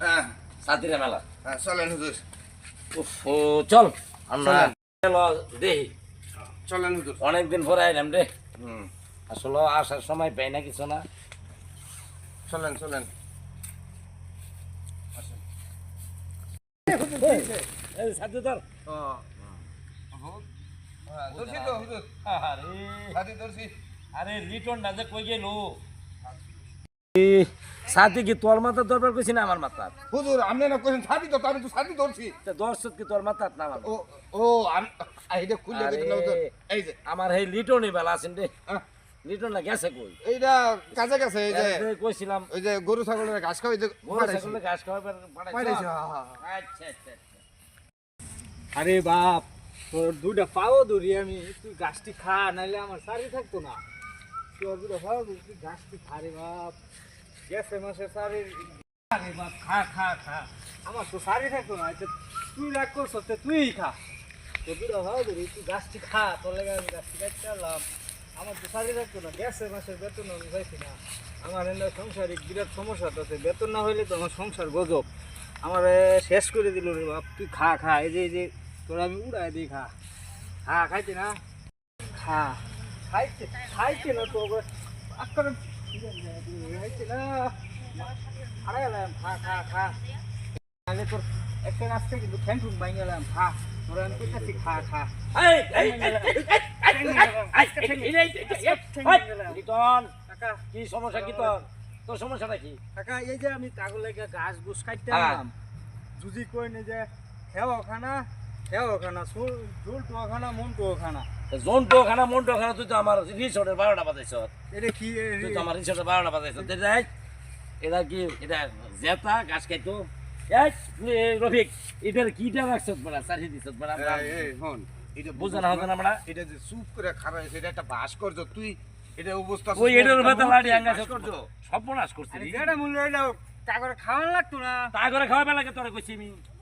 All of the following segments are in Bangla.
হ্যাঁ। সাতিরা মেলা হ্যাঁ চলেন হুজুর। ও, চল। আমরা দেখি চলেন হুজুর। অনেকদিন পরে আইলাম রে। হুম। আসলে আসার সময় পাই না কিছু না। চলেন চলেন। সাথে হুজুর? আরে ধরছি না যে কই গেল? সাথে কি তোর মাথা দরবার কইছি না আমার মাথা হুজুর আপনি না কইছেন ছাতি তো আমি তো ছাতি ধরছি। দর্শক কি তোর মাথা না আমার? ও ও আমি এইটা খুলে। দিতে এই যে। আমার এই লিটনই বেলা আছেন রে। আহ, লিটন না গেছে কই? এইটা কাছে গেছে এই যে কইছিলাম। ওই যে গরু ছাগলের ঘাস খাওয়াই যে গরু পাঠাইছি। ছাগলে ঘাস খাওয়াই পাঠাইছি, হ্যাঁ, হ্যাঁ, হ্যাঁ। আচ্ছা আচ্ছা আচ্ছা। আরে বাপ তোর দুইটা পাও ধরি আমি তুই গাছটি খা নাইলে আমার সারি থাকতো না। তোর দুইটা পাও তুই গাছটি খা রে বাপ। খা খা খা। আমার তো না এটা তুই তুই খা। তুই গাছটি খা লেগে আমি গাছটি আমার তো থাকতো না বেতন আমি না। আমার বিরাট সমস্যা বেতন হইলে তো আমার সংসার গজব। আমার শেষ করে দিল রে বাপ, তুই খা খা, এই যে এই যে, তোর আমি উড়াই দিই, খা। খা, খাইতে না? খা। খাইতে খাইতে না তো আজকাল তোর একটা কিন্তু সমস্যা কি তোর তোর সমস্যাটা কি কাকা এই যে আমি তাগুলো গাছ গুছ কাটতাম। হ্যাঁ। যদি কই নে যে হেও খানা। হেও খানা সুল ঝুল তো খানা মন তো খানা জোন তো খানা মন তো খানা তুই তো আমার রিসোর্টের বারোটা বাজাইছ। এটা কি তুই তো আমার রিসোর্টের বারোটা বাজাইছ। দেখ এটা কি এটা জেতা গাছ খাইতো। রফিক এটার কিটা রাখছ বড়া সারি দিছ বড়া এই, এই, হন, এটা বুঝে না হতো না এটা যে চুপ করে খারাপ হয়েছে এটা একটা ভাস্কর্য তুই এটা অবস্থা ওই এটার তো লাড়ি করছ সর্বনাশ করছিস। আরে মূল্য এটা তাগরে খাওয়ান লাগতো না। তা করে খাওয়াবে লাগে তোরা কইছি আমি।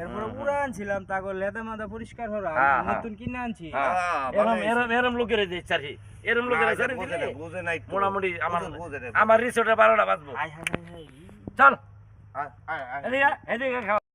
এরপরে পুরা আনছিলাম তারপর লেদা মাদা পরিষ্কার হলো নতুন কিনে আনছি। এরম এরম এরম লোকের দিচ্ছে আর এরম লোকের আছে বুঝে নাই মোটামুটি আমার আমার রিসোর্টে বারোটা বাজবো। চল।